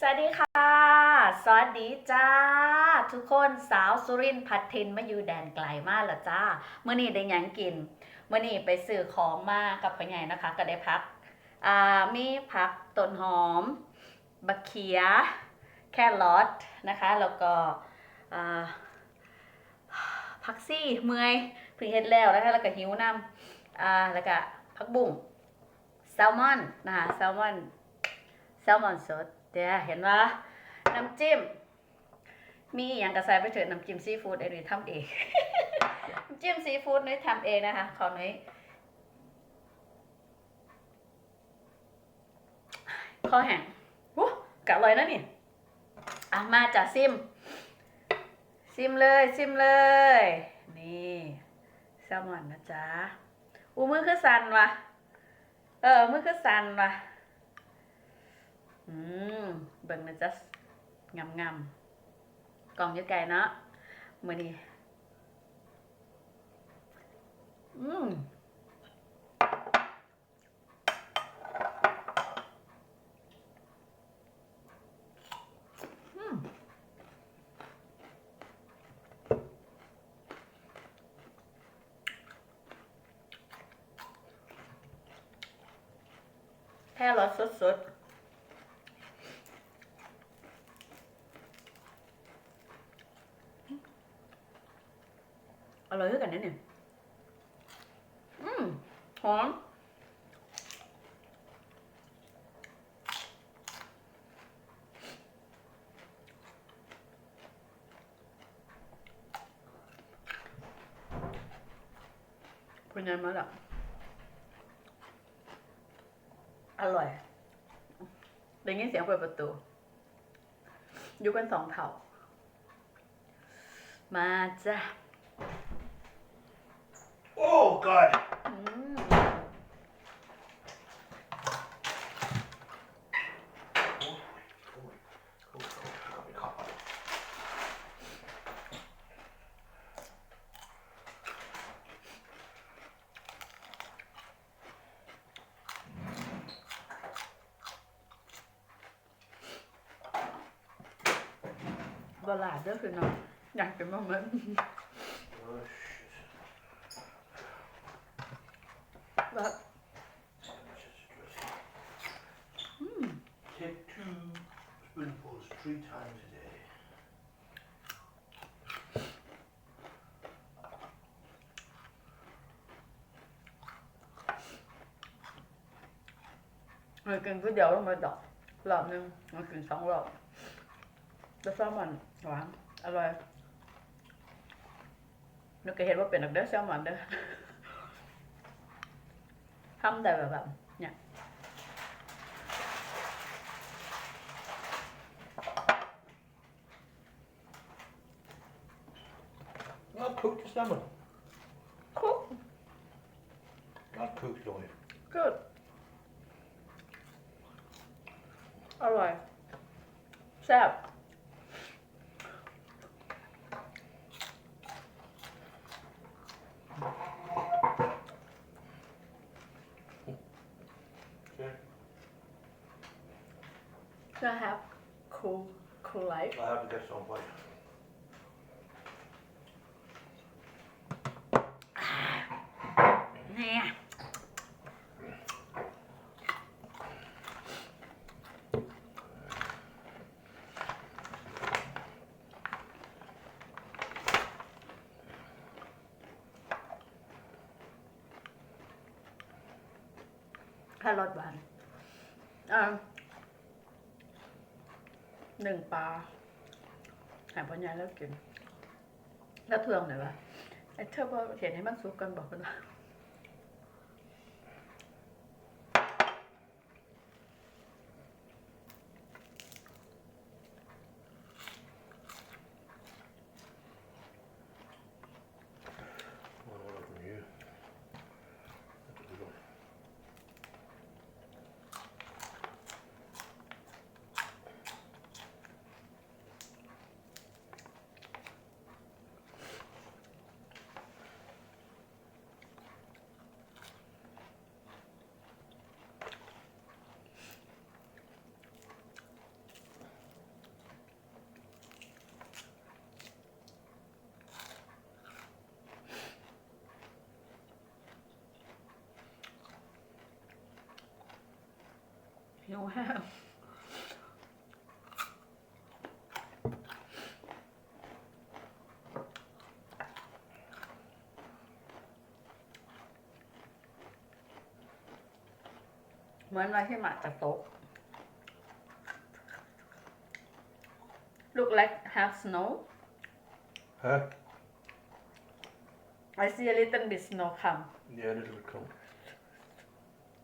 สวัสดีค่ะ สวัสดีจ้า ทุกคนสาวสุรินทร์พัดทินมาอยู่แดนไกลมากละจ้าเมื่อนี้ได้ยังกินเมื่อนี้ไปซื้อของมากับพ่อใหญ่นะคะ ก็ได้พักอ่ามีผักต้นหอม บักเขีย แครอทนะคะ แล้วก็อ่าผักซี่เมื่อยเพิ่งเฮ็ดแล้วนะคะแล้วก็หิวน้ำอ่าแล้วก็ผักบุ้งแซลมอนนะคะแซลมอนแซลมอนสด เดี๋ยวเห็นว่าน้ำจิ้ม มีอย่างกระใสไปเถอะน้ำจิ้มซีฟู้ดไอ้นุ่ยทำเองน้ำจิ้มซีฟู้ดนุ่ยทำเองนะคะขอหนุ่ยคอแห้งวู้กะอร่อยนะนี่อะมาจ้ะซิม ซิมเลยซิมเลย นี่แซลมอนนะจ๊ะอูมือคือสันวะเออมือคือสันวะ อืมเบิ่งนะจ๊ะงามงามกล่องอยี่ไก่เนาะมือนี้อืมอืมแค่รสสดๆ อร่อยด้วยกันนะเนี่ย อืมหอม เป็นไงมาล่ะ อร่อย ได้ยินเสียงเปิดประตู อยู่กันสองเผ่า มาจ้ะ Oh God! อืม บลาดเด้อคือน้องอยากกินมากมั้ย Oh shit. แบบ Such a dressing. Take two spoonfuls three times a day. เรากินก๋วยเตี๋ยวลงมาดอกรอบหนึงเรากินสองรอบแล้วแซลมอน หวานอร่อยนึกก็เห็นว่าเป็นดักเด้อแซลมอนเด้อทำแต่แบบแบบเนี่ย Not cooked salmon. คุก Not cooked, don't you? good อร่อยแซ่บ I have to get some for you. เนี่ยแค่รสหวานอ่าหาหายปัญญาแล้วกินแล้วเทืองไหนอยวะไอ้เธอบอกเห็นให้มันสุกกันบอกกันว่า แห้งเหมือนอะไรที่มาจากโต๊ะ look like have snow Huh? I see a little bit snow come Yeah, a little bit come.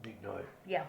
Big night. yeah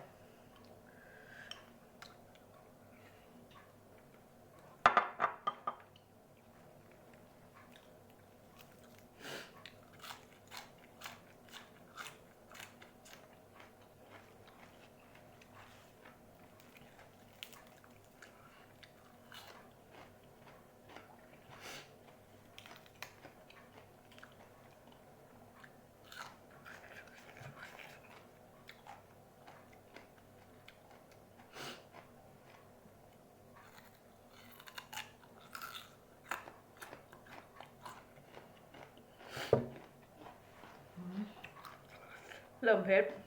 เริ่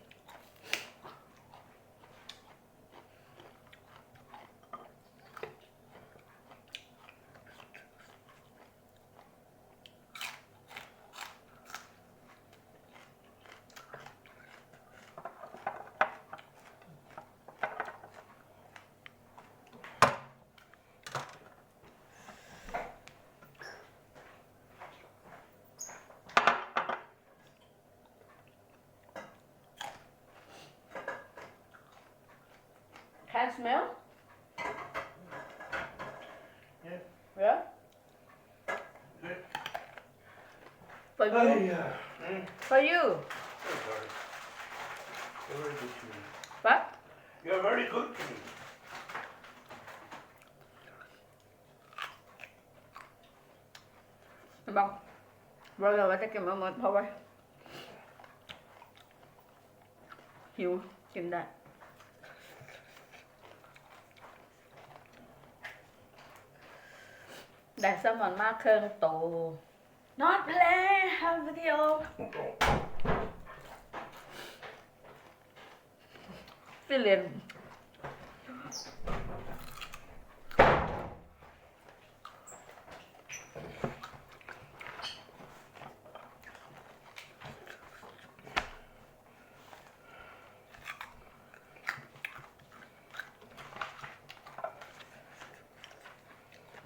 smell Yeah. yeah Yeah. for you Oh, yeah. Mm. for you Oh, sorry. You're very good to me. what You're very good to me. บอกบอกเลย ว่าจะกินมาหมดเพราะว่สมอนมากเครื่องโต not play have video feeling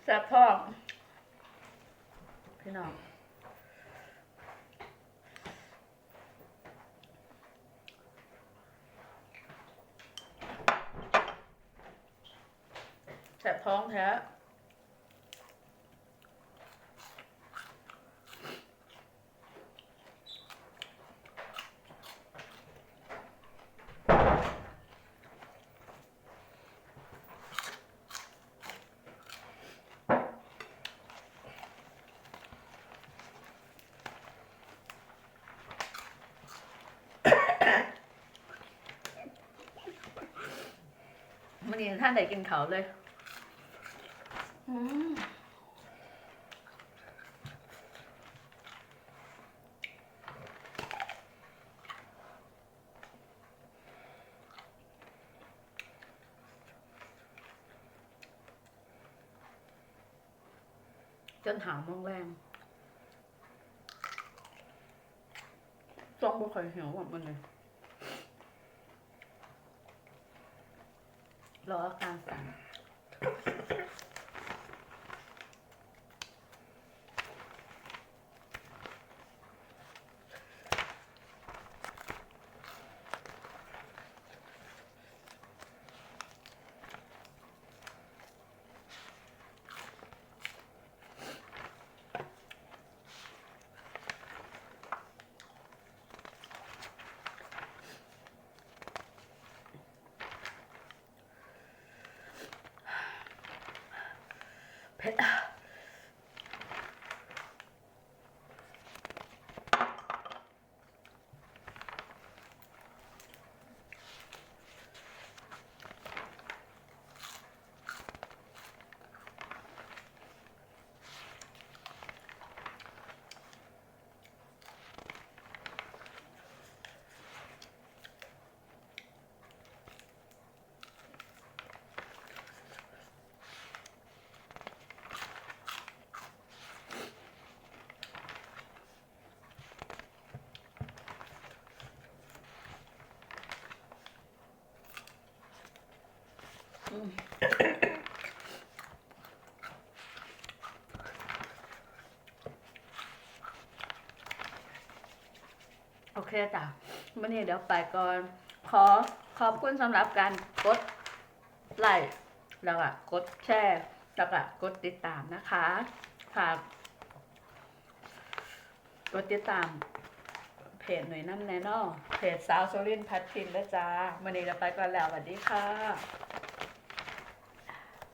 แซ่บพ่อ พี่น้องแซ่บท้องแท้ มันนี้ท่านได้กินเขาวเลยอืมจนหาวมองแรงต้องบ่เคยเหี่ยวแบบมันเลย รออา โอเคจ้ะวันนี้เดี๋ยวไปก่อน ขอขอบคุณสำหรับการกดไลค์แล้วก็กดแชร์แล้วก็กดติดตามนะคะฝากกดติดตามเพจหน่วยน้ำแน่นอเพจสาวโซลินพัดทินและจ้าวันนี้เราไปก่อนแล้วสวัสดีค่ะ